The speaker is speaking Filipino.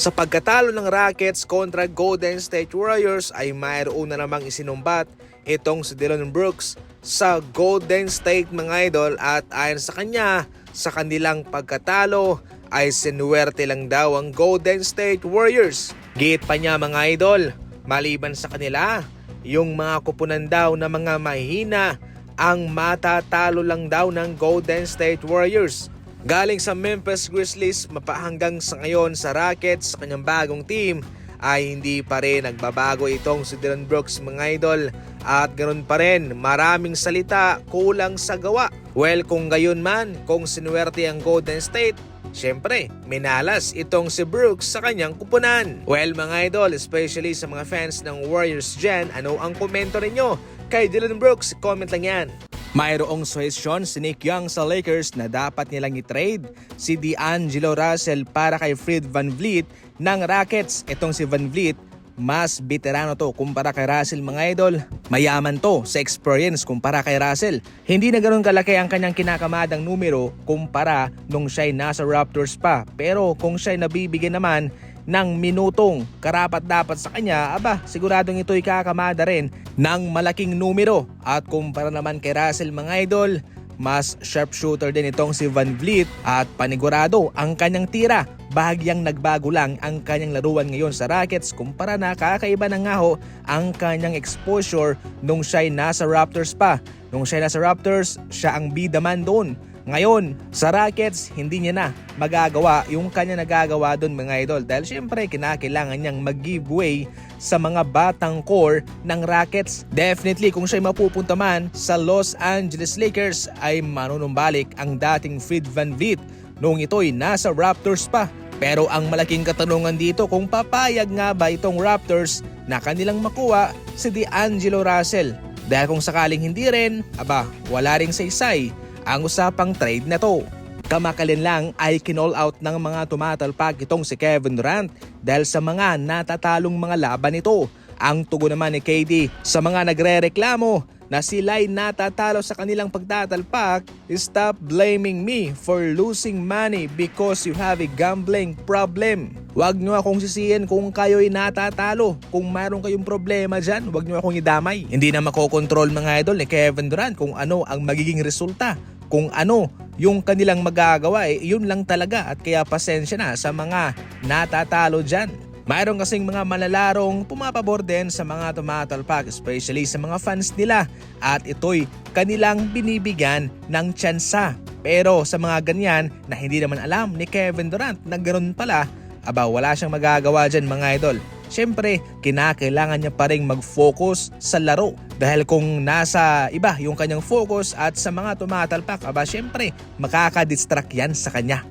Sa pagkatalo ng Rockets kontra Golden State Warriors ay mayroon na namang isinumbat itong si Dylan Brooks sa Golden State mga idol at ayon sa kanya sa kanilang pagkatalo ay sinuwerte lang daw ang Golden State Warriors. Git pa niya mga idol, maliban sa kanila, yung mga kupunan daw na mga mahina ang matatalo lang daw ng Golden State Warriors. Galing sa Memphis Grizzlies, mapahanggang sa ngayon sa Rockets sa kanyang bagong team ay hindi pa rin nagbabago itong si Dylan Brooks mga idol at ganoon pa rin maraming salita kulang sa gawa. Well kung gayon man kung sinuwerte ang Golden State Siyempre, minalas itong si Brooks sa kanyang kupunan. Well mga idol, especially sa mga fans ng Warriors dyan, ano ang komento ninyo? Kay Dylan Brooks, comment lang yan. Mayroong suhesyon si Nick Young sa Lakers na dapat nilang i-trade si D'Angelo Russell para kay Fred Van Vliet ng Rockets. Itong si Van Vliet, mas veterano to kumpara kay Russell mga idol. Mayaman to sa experience kumpara kay Russell. Hindi na ganoon kalaki ang kanyang kinakamadang numero kumpara nung siya'y nasa Raptors pa. Pero kung siya'y nabibigyan naman ng minutong karapat dapat sa kanya, aba siguradong ito'y kakamada rin ng malaking numero. At kumpara naman kay Russell mga idol, mas sharpshooter din itong si Van Vliet at panigurado ang kanyang tira. Bahagyang nagbago lang ang kanyang laruan ngayon sa Rockets kumpara na kakaiba na nga ho ang kanyang exposure nung siya'y nasa Raptors pa. Nung siya'y nasa Raptors, siya ang bida man doon. Ngayon, sa Rockets, hindi niya na magagawa yung kanya nagagawa doon mga idol dahil syempre kinakailangan niyang mag-give way sa mga batang core ng Rockets. Definitely kung siya'y mapupunta man sa Los Angeles Lakers ay manunumbalik ang dating Fred Van Vliet noong ito'y nasa Raptors pa. Pero ang malaking katanungan dito kung papayag nga ba itong Raptors na kanilang makuha si D'Angelo Russell. Dahil kung sakaling hindi rin, aba, wala ring saysay ang usapang trade na to. Kamakalin lang ay kinall out ng mga tumatalpak itong si Kevin Durant dahil sa mga natatalong mga laban nito. Ang tugon naman ni KD sa mga nagre-reklamo na sila'y natatalo sa kanilang pagtatalpak, stop blaming me for losing money because you have a gambling problem. Huwag nyo akong sisihin kung kayo'y natatalo. Kung mayroon kayong problema dyan, huwag nyo akong idamay. Hindi na makokontrol mga idol ni Kevin Durant kung ano ang magiging resulta. Kung ano yung kanilang magagawa, eh, yun lang talaga at kaya pasensya na sa mga natatalo dyan. Mayroon kasing mga malalarong pumapabor din sa mga tumatalpak, especially sa mga fans nila at ito'y kanilang binibigyan ng tsansa. Pero sa mga ganyan na hindi naman alam ni Kevin Durant na ganoon pala, aba wala siyang magagawa dyan mga idol. Siyempre, kinakailangan niya pa rin mag-focus sa laro. Dahil kung nasa iba yung kanyang focus at sa mga tumatalpak, aba siyempre, makakadistract yan sa kanya.